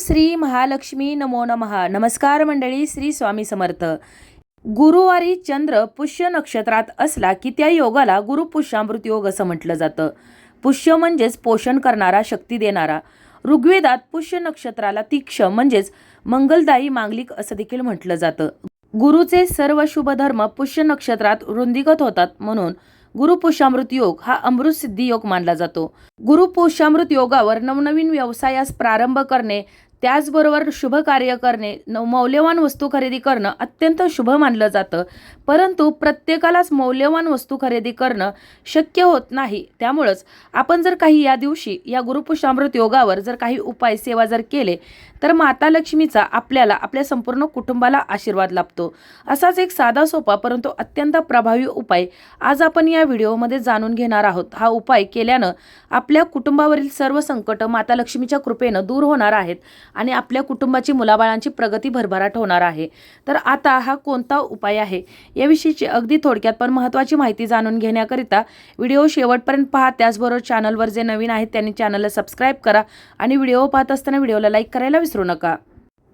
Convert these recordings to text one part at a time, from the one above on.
श्री महालक्ष्मी नमो नमहा नमस्कार मंडळी श्री स्वामी समर्थ. गुरुवारी चंद्र पुष्य नक्षत्रात असला की त्या योगाला गुरुपुष्यामृत योग असं म्हटलं जातं. पुष्य म्हणजेच पोषण करणारा शक्ती देणारा. ऋग्वेदात पुष्य नक्षत्राला तीक्ष म्हणजेच मंगलदायी मांगलिक असं देखील म्हटलं जातं. गुरुचे सर्व शुभ धर्म पुष्य नक्षत्रात रुंदीगत होतात म्हणून गुरुपुष्यामृत योग हा अमृत सिद्धी योग मानला जातो. गुरुपुष्यामृत योगावर नवनवीन व्यवसायास प्रारंभ करणे त्याचबरोबर शुभ कार्य करणे न मौल्यवान वस्तू खरेदी करणं अत्यंत शुभ मानलं जातं. परंतु प्रत्येकालाच मौल्यवान वस्तू खरेदी करणं शक्य होत नाही. त्यामुळंच आपण जर काही या दिवशी या गुरुपुष्टामृत योगावर जर काही उपाय सेवा जर केले तर माता लक्ष्मीचा आपल्याला आपल्या संपूर्ण कुटुंबाला आशीर्वाद लाभतो. असाच एक साधा सोपा परंतु अत्यंत प्रभावी उपाय आज आपण या व्हिडिओमध्ये जाणून घेणार आहोत. हा उपाय केल्यानं आपल्या कुटुंबावरील सर्व संकट माता लक्ष्मीच्या कृपेनं दूर होणार आहेत. आणि आपल्या कुटुंबाची मुलाबाळांची प्रगती भरभराट होणार आहे. तर आता हा कोणता उपाय आहे? याविषयीची अगदी थोडक्यात पण महत्त्वाची माहिती जाणून घेण्याकरिता व्हिडिओ शेवटपर्यंत पहा. त्याचबरोबर चॅनलवर जे नवीन आहेत त्यांनी चॅनलला सबस्क्राईब करा आणि व्हिडिओ पाहत असताना व्हिडिओला लाईक करायला विसरू नका.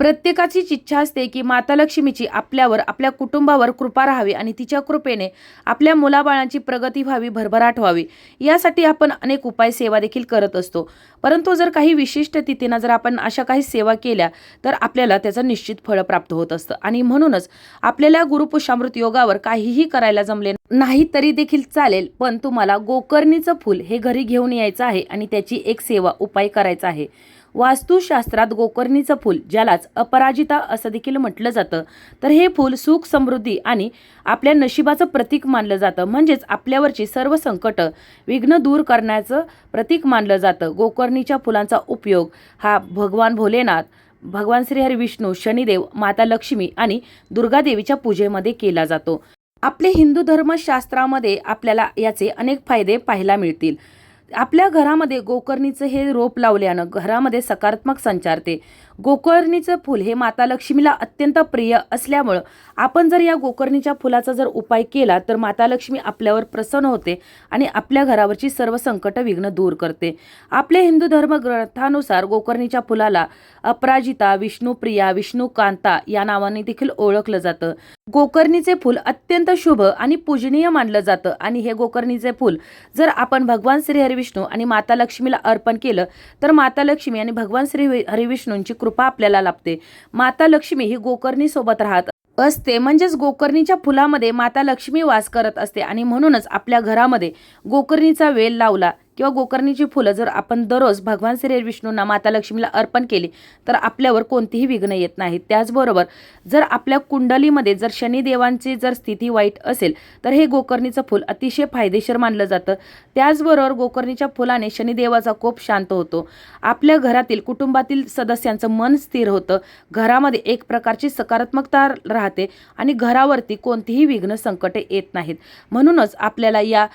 प्रत्येकाचीच इच्छा असते की माता लक्ष्मीची आपल्यावर आपल्या कुटुंबावर कृपा राहावी आणि तिच्या कृपेने आपल्या मुलाबाळांची प्रगती व्हावी भरभराट व्हावी. यासाठी आपण अनेक उपाय सेवा देखील करत असतो. परंतु जर काही विशिष्ट तिथीनं जर आपण अशा काही सेवा केल्या तर आपल्याला त्याचं निश्चित फळ प्राप्त होत असतं. आणि म्हणूनच आपल्याला गुरुपुषामृत योगावर काहीही करायला जमले नाही तरी देखील चालेल पण तुम्हाला गोकर्णीचं फूल हे घरी घेऊन यायचं आहे आणि त्याची एक सेवा उपाय करायचा आहे. वास्तुशास्त्रात गोकर्णीचं फूल ज्यालाच अपराजिता असं देखील म्हटलं जातं. तर हे फूल सुख समृद्धी आणि आपल्या नशिबाचं प्रतीक मानलं जातं. म्हणजेच आपल्यावरची सर्व संकट विघ्न दूर करण्याचं प्रतीक मानलं जातं. गोकर्णीच्या फुलांचा उपयोग हा भगवान भोलेनाथ भगवान श्रीहरी विष्णू शनिदेव माता लक्ष्मी आणि दुर्गादेवीच्या पूजेमध्ये केला जातो. आपले हिंदू धर्मशास्त्रामध्ये आपल्याला याचे अनेक फायदे पाहायला मिळतील. आपल्या घरामध्ये गोकर्णीचं हे रोप लावल्यानं घरामध्ये सकारात्मक संचारते गोकर्णीचं फूल हे माता लक्ष्मीला अत्यंत प्रिय असल्यामुळं आपण जर या गोकर्णीच्या फुलाचा जर उपाय केला तर माता लक्ष्मी आपल्यावर प्रसन्न होते आणि आपल्या घरावरची सर्व संकट विघ्न दूर करते. आपल्या हिंदू धर्म ग्रंथानुसार गोकर्णीच्या फुलाला अपराजिता विष्णुप्रिया विष्णुकांता या नावाने देखील ओळखलं जातं. गोकर्णीचे फूल अत्यंत शुभ आणि पूजनीय मानलं जातं. आणि हे गोकर्णीचे फूल जर आपण भगवान श्री हरिविष्णू आणि माता लक्ष्मीला अर्पण केलं तर माता लक्ष्मी आणि भगवान श्री हरिविष्णूंची कृपा आपल्याला लाभते. माता लक्ष्मी ही गोकर्णीसोबत राहत असते. म्हणजेच गोकर्णीच्या फुलामध्ये माता लक्ष्मी वास करत असते आणि म्हणूनच आपल्या घरामध्ये गोकर्णीचा वेल लावला किंवा गोकर्णीची फुलं जर आपण दररोज भगवान श्री विष्णूंना माता लक्ष्मीला अर्पण केली तर आपल्यावर कोणतीही विघ्न येत नाही. त्याचबरोबर जर आपल्या कुंडलीमध्ये जर शनिदेवांची जर स्थिती वाईट असेल तर हे गोकर्णीचं फूल अतिशय फायदेशीर मानलं जातं. त्याचबरोबर गोकर्णीच्या फुलाने शनिदेवाचा कोप शांत होतो. आपल्या घरातील कुटुंबातील सदस्यांचं मन स्थिर होतं. घरामध्ये एक प्रकारची सकारात्मकता राहते आणि घरावरती कोणतीही विघ्न संकटे येत नाहीत. म्हणूनच आपल्याला या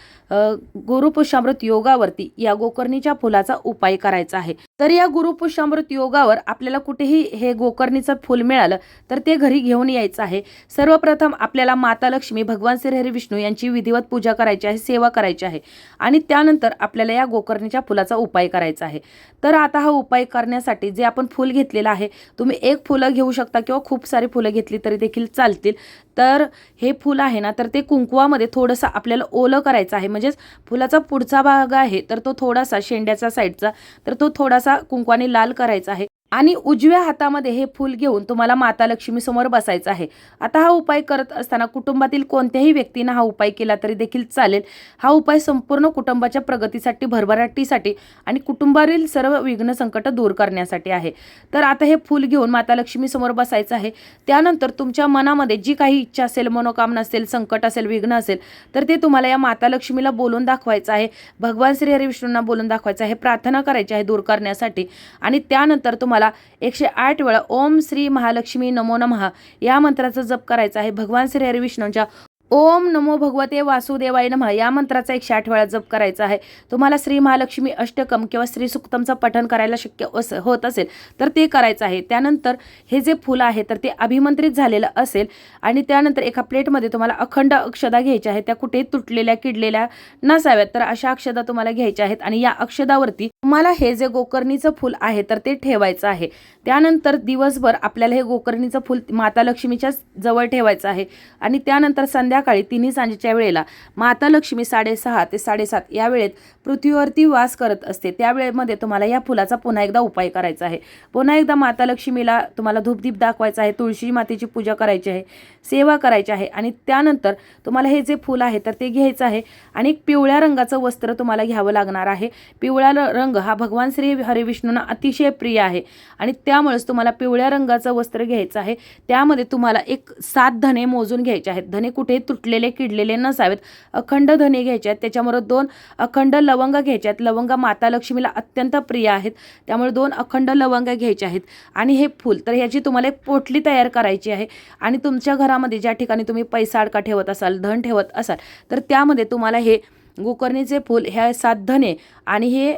गुरुपुषामृत योगावरती या गोकर्णीच्या फुलाचा उपाय करायचा आहे. तर या गुरुपुष्यामृत योगावर आपल्याला कुठेही हे गोकर्णीचं फूल मिळालं तर ते घरी घेऊन यायचं आहे. सर्वप्रथम आपल्याला माता लक्ष्मी भगवान श्रीहरी विष्णू यांची विधिवत पूजा करायची आहे सेवा करायची आहे. आणि त्यानंतर आपल्याला या गोकर्णीच्या फुलाचा उपाय करायचा आहे. तर आता हा उपाय करण्यासाठी जे आपण फूल घेतलेलं आहे तुम्ही एक फुलं घेऊ शकता किंवा खूप सारी फुलं घेतली तरी देखील चालतील. तर हे फूल आहे ना तर ते कुंकुवामध्ये थोडंसं आपल्याला ओलं करायचं आहे. म्हणजेच फुलाचा पुढचा भाग आहे तर तो थोडासा शेंड्याचा साईडचा तर तो थोडासा कुंकवाने लाल करायचा आहे. आणि उजव्या हातामध्ये हे फूल घेऊन तुम्हाला माता लक्ष्मी समोर बसायचं आहे. आता हा उपाय करत असताना कुटुंबातील कोणत्याही व्यक्तीनं हा उपाय केला तरी देखील चालेल. हा उपाय संपूर्ण कुटुंबाच्या प्रगतीसाठी भरभराटीसाठी आणि कुटुंबावरील सर्व विघ्न संकट दूर करण्यासाठी आहे. तर आता हे फूल घेऊन माता लक्ष्मी समोर बसायचं आहे. त्यानंतर तुमच्या मनामध्ये जी काही इच्छा असेल मनोकामना असेल संकट असेल विघ्न असेल तर ते तुम्हाला या माता लक्ष्मीला बोलून दाखवायचं आहे. भगवान श्री हरी विष्णूंना बोलून दाखवायचं आहे. प्रार्थना करायची आहे दूर करण्यासाठी आणि त्यानंतर तुम्हाला तुम्हाला एकशे आठ वेळा ओम श्री महालक्ष्मी नमो नमः या मंत्राचा जप करायचा आहे. भगवान श्री हरिविष्णूंच्या ओम नमो भगवते वासुदेवाय नमः. या मंत्राचा एकशे आठ वेळा जप करायचा आहे. तुम्हाला श्री महालक्ष्मी अष्टकम किंवा श्री सुक्तमचं पठण करायला शक्य अस होत असेल तर ते करायचं आहे. त्यानंतर हे जे फुलं आहे तर ते अभिमंत्रित झालेलं असेल आणि त्यानंतर एका प्लेटमध्ये तुम्हाला अखंड अक्षदा घ्यायच्या आहेत. त्या कुठे तुटलेल्या किडलेल्या नसाव्यात. तर अशा अक्षदा तुम्हाला घ्यायच्या आहेत आणि या अक्षदावरती तुम्हाला हे जे गोकर्णीचं फुल आहे तर ते ठेवायचं आहे. त्यानंतर दिवसभर आपल्याला हे गोकर्णीचं फुल माता लक्ष्मीच्या जवळ ठेवायचं आहे. आणि त्यानंतर संध्या संध्याकाळी तिन्ही सांजेच्या वेळेला माता लक्ष्मी साडेसहा ते साडेसात या वेळेत पृथ्वीवरती वास करत असते. त्यावेळेमध्ये तुम्हाला या फुलाचा पुन्हा एकदा उपाय करायचा आहे. पुन्हा एकदा माता लक्ष्मीला तुम्हाला धूपदीप दाखवायचा आहे. तुळशी मातेची पूजा करायची आहे. सेवा करायची आहे. आणि त्यानंतर तुम्हाला हे जे फुल आहे तर ते घ्यायचं आहे. आणि एक पिवळ्या रंगाचं वस्त्र तुम्हाला घ्यावं लागणार आहे. पिवळा र- रंग हा भगवान श्री हरिविष्णूंना अतिशय प्रिय आहे. आणि त्यामुळेच तुम्हाला पिवळ्या रंगाचं वस्त्र घ्यायचं आहे. त्यामध्ये तुम्हाला एक सात धने मोजून घ्यायचे आहेत. धने कुठे तुटलेले किडलेले नसावेत. अखंड धने घ्यायचे आहेत त्याच्याबरोबर दोन अखंड लवंग घ्यायचे आहेत लवंग माता लक्ष्मीला अत्यंत प्रिय आहेत. त्यामुळे दोन अखंड लवंग घ्यायचे आहेत. आणि हे फूल तर ह्याची तुम्हाला एक पोटली तयार करायची आहे. आणि तुमच्या घरामध्ये ज्या ठिकाणी तुम्ही पैसा अडका ठेवत असाल धन ठेवत असाल तर त्यामध्ये तुम्हाला हे गोकर्णीचे फूल ह्या सात धने आणि हे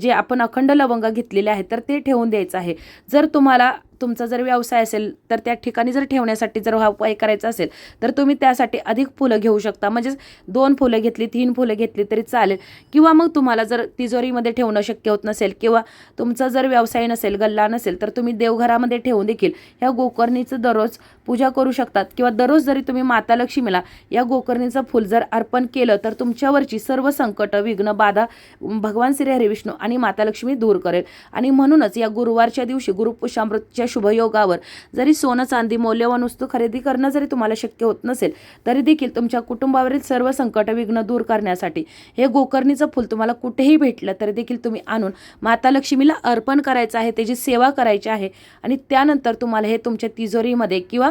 जे आपण अखंड लवंग घेतलेले आहेत तर ते ठेवून द्यायचं आहे. जर तुम्हाला तुमचा जर व्यवसाय असेल तर त्या ठिकाणी जर ठेवण्यासाठी जर हा उपाय करायचा असेल तर तुम्ही त्यासाठी अधिक फुलं घेऊ शकता. म्हणजेच दोन फुलं घेतली तीन फुलं घेतली तरी चालेल. किंवा मग तुम्हाला जर तिजोरीमध्ये ठेवणं शक्य होत नसेल किंवा तुमचा जर व्यवसाय नसेल गल्ला नसेल तर तुम्ही देवघरामध्ये ठेवून देखील ह्या गोकर्णीचं दररोज पूजा करू शकतात. किंवा दररोज जरी तुम्ही माता लक्ष्मीला या गोकर्णीचं फुल जर अर्पण केलं तर तुमच्यावरची सर्व संकट विघ्न बाधा भगवान श्री हरिविष्णू आणि माता लक्ष्मी दूर करेल. आणि म्हणूनच या गुरुवारच्या दिवशी गुरुपुषामृतच्या शुभयोगावर. जरी सोनं चांदी मौल्यवान वस्तू खरेदी करणं जरी तुम्हाला शक्य होत नसेल तरी देखील तुमच्या कुटुंबावरील सर्व संकट विघ्न दूर करण्यासाठी हे गोकर्णीचं फुल तुम्हाला कुठेही भेटलं तरी देखील तुम्ही आणून माता लक्ष्मीला अर्पण करायचं आहे त्याची सेवा करायची आहे आणि त्यानंतर तुम्हाला हे तुमच्या तिजोरीमध्ये किंवा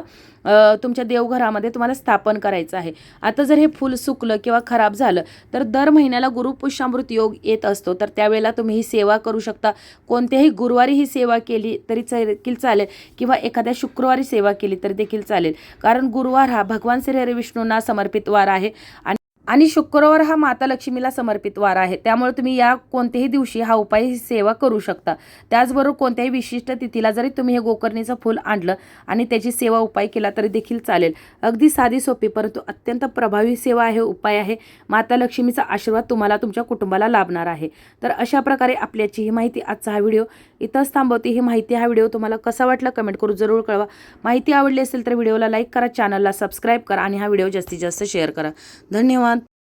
तुमच्या देवघरामध्ये तुम्हाला स्थापन करायचं आहे. आता जर हे फूल सुकलं किंवा खराब झालं तर दर महिन्याला गुरुपुष्यामृत योग येत असतो. तर त्यावेळेला तुम्ही ही सेवा करू शकता. कोणत्याही गुरुवारी ही सेवा केली तरी देखील चालेल किंवा एखाद्या शुक्रवारी सेवा केली तरी देखील चालेल. कारण गुरुवार हा भगवान श्री हरिविष्णूंना समर्पित वार आहे आणि आणि शुक्रवार हा माता लक्ष्मीला समर्पित वार आहे. त्यामुळे तुम्ही या कोणत्याही दिवशी हा उपाय ही सेवा करू शकता. त्याचबरोबर कोणत्याही विशिष्ट तिथीला जरी तुम्ही हे गोकर्णीचं फूल आणलं आणि त्याची सेवा उपाय केला तरी देखील चालेल. अगदी साधी सोपी परंतु अत्यंत प्रभावी सेवा आहे उपाय आहे. माता लक्ष्मीचा आशीर्वाद तुम्हाला तुमच्या कुटुंबाला लाभणार आहे. तर अशा प्रकारे आपल्याची ही माहिती आजचा हा व्हिडिओ. इथंच थांबवते. ही माहिती हा व्हिडिओ तुम्हाला कसा वाटला कमेंट करून जरूर कळवा. माहिती आवडली असेल तर व्हिडिओला लाईक करा चॅनलला सबस्क्राईब करा आणि हा व्हिडिओ जास्तीत जास्त शेअर करा. धन्यवाद.